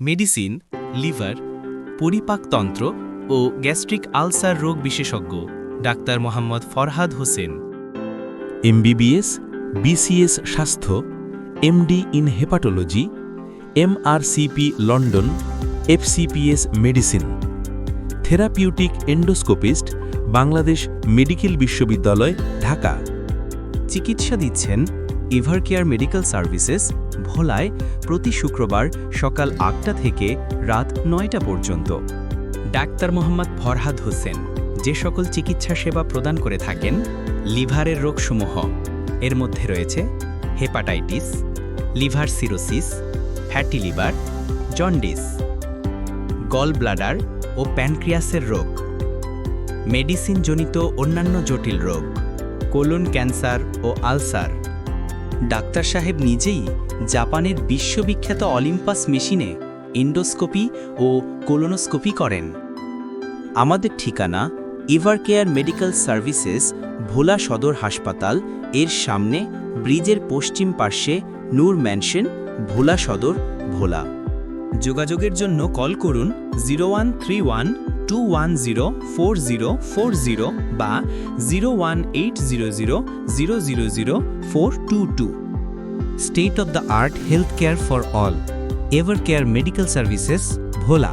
Medicine liver পরিপাকতন্ত্র ও gastric ulcer রোগ বিশেষজ্ঞ doctor Mohammad Farhad Hossain. MBBS BCS স্বাস্থ্য MD in hepatology MRCP London FCPS medicine. Therapeutic endoscopist Bangladesh medical বিশ্ববিদ্যালয় ঢাকা। চিকিৎসা দিচ্ছেন এভারকেয়ার মেডিকেল সার্ভিসেস ভোলায় প্রতি শুক্রবার সকাল আটটা থেকে রাত নয়টা পর্যন্ত। ডাক্তার মোহাম্মদ ফরহাদ হোসেন, যে সকল চিকিৎসা সেবা প্রদান করে থাকেন, লিভারের রোগসমূহ। এর মধ্যে রয়েছে hepatitis, liver cirrhosis, fatty liver, jaundice, gall bladder ও প্যানক্রিয়াসের রোগ, মেডিসিনজনিত অন্যান্য জটিল রোগ, কোলন ক্যান্সার ও আলসার। ডাক্তার সাহেব নিজেই জাপানের বিশ্ববিখ্যাত অলিম্পাস মেশিনে এন্ডোস্কোপি ও কোলোনোস্কোপি করেন। আমাদের ঠিকানা ইভারকেয়ার মেডিকেল সার্ভিসেস ভোলা সদর হাসপাতাল, এর সামনে ব্রিজের পশ্চিম পার্শ্বে নূর ম্যানশন, ভোলা সদর, ভোলা। যোগাযোগের জন্য কল করুন zero one three one two one zero four zero four zero বা zero one eight zero zero zero zero zero four two two state of the art health care for all Evercare medical services Bhola